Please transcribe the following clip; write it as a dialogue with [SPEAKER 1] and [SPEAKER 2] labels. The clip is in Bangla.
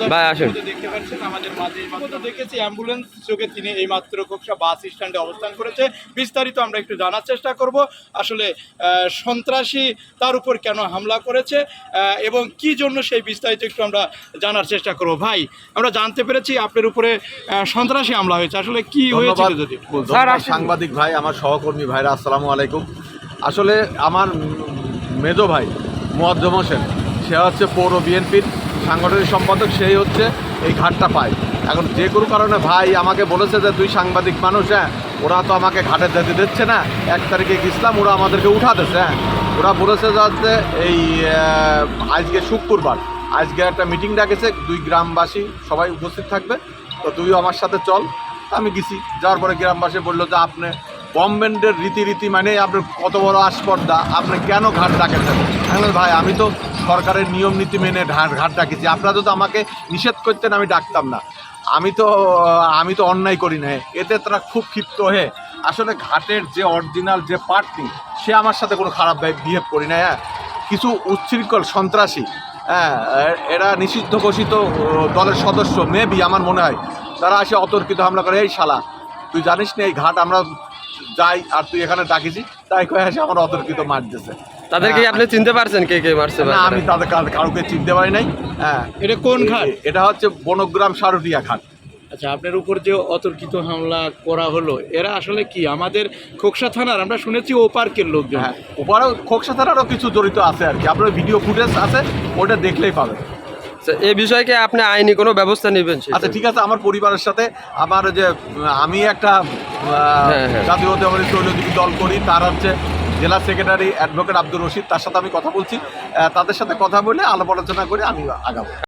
[SPEAKER 1] দর্শক
[SPEAKER 2] ভাই, আসুন।
[SPEAKER 1] দেখতে পাচ্ছেন আমাদের মাঝে এইমাত্র দেখেছি অ্যাম্বুলেন্স যোগে তিনি এইমাত্র বাস স্ট্যান্ডে অবস্থান করেছে। বিস্তারিত আমরা একটু জানার চেষ্টা করব। আসলে সন্ত্রাসী তার উপর কেন হামলা করেছে এবং কি জন্য সেই বিস্তারিত একটু আমরা জানার চেষ্টা করব। ভাই আমরা জানতে পেরেছি আপনার উপরে সন্ত্রাসী হামলা হয়েছে। আসলে কি হয়েছিল যদি
[SPEAKER 3] সাংবাদিক ভাই আমার সহকর্মী ভাইরা আসসালামু আলাইকুম। আসলে আমার মেজো ভাই মোয়াজ্জম হোসেন সে হচ্ছে পৌর বিএনপির সাংগঠনিক সম্পাদক সেই হচ্ছে এই ঘাটটা পায়। এখন যে কোনো কারণে ভাই আমাকে বলেছে যে তুই সাংবাদিক মানুষ হ্যাঁ ওরা তো আমাকে ঘাটে যেতে দিচ্ছে না। এক তারিখে গেছিলাম, ওরা আমাদেরকে উঠা দিচ্ছে হ্যাঁ। ওরা বলেছে যাতে এই আজকে শুক্রবার, আজকে একটা মিটিং ডাকেছে, দুই গ্রামবাসী সবাই উপস্থিত থাকবে, তো তুইও আমার সাথে চল। আমি গেছি, যাওয়ার পরে গ্রামবাসী বলল যে আপনি গভর্নমেন্টের রীতিরীতি মানে আপনার কত বড় আসপর্দা আপনি কেন ঘাট ডাকেছেন? ভাই, আমি তো সরকারের নিয়ম নীতি মেনে ঘাট ডাকেছি। আপনারা যদি আমাকে নিষেধ করতেন, আমি ডাকতাম না। আমি তো আমি তো অন্যায় করি না এতে তারা খুব ক্ষিপ্ত হয়ে, আসলে ঘাটের যে অরিজিনাল যে পার্টি সে আমার সাথে কোনো খারাপ বিহেভ করি না হ্যাঁ? কিছু উচ্ছৃঙ্খল সন্ত্রাসী হ্যাঁ? এরা নিষিদ্ধ ঘোষিত দলের সদস্য মেবি আমার মনে হয়। তারা আসে অতর্কিত হামলা করে, এই শালা, তুই জানিস না, এই ঘাট আমরা যাই আর তুই এখানে ডাকিছি তাই কয়ে আসে আমার অতর্কিত মারতেছে
[SPEAKER 2] তাদেরকে আপনি চিনতে পারছেন কে কে মারছে
[SPEAKER 3] না আমি তাদের কাউকে চিনতে পারি নাই। হ্যাঁ।
[SPEAKER 1] এটা কোন ঘাট?
[SPEAKER 3] এটা হচ্ছে বনগ্রাম সারুটিয়া ঘাট।
[SPEAKER 1] আচ্ছা আপনার উপর যে অতর্কিত হামলা করা হলো এরা আসলে কি? আমাদের খোকসা থানার আমরা শুনেছি ও পার্কের লোকজন।
[SPEAKER 3] হ্যাঁ ওপারেও খোকসা থানারও কিছু জড়িত আছে আর কি। আপনার ভিডিও ফুটেজ আছে ওটা দেখলেই পাবেন।
[SPEAKER 2] এই বিষয়ে কি আপনি আইনি কোনো ব্যবস্থা নেবেন
[SPEAKER 3] আচ্ছা ঠিক আছে আমার পরিবারের সাথে আমার যে আমি একটা
[SPEAKER 2] হ্যাঁ, হ্যাঁ।
[SPEAKER 3] দল করি তার হচ্ছে জেলা সেক্রেটারি অ্যাডভোকেট আব্দুর রশিদ, তার সাথে আমি কথা বলছি। তাদের সাথে কথা বলে আলাপ আলোচনা করে আমি আগাবো।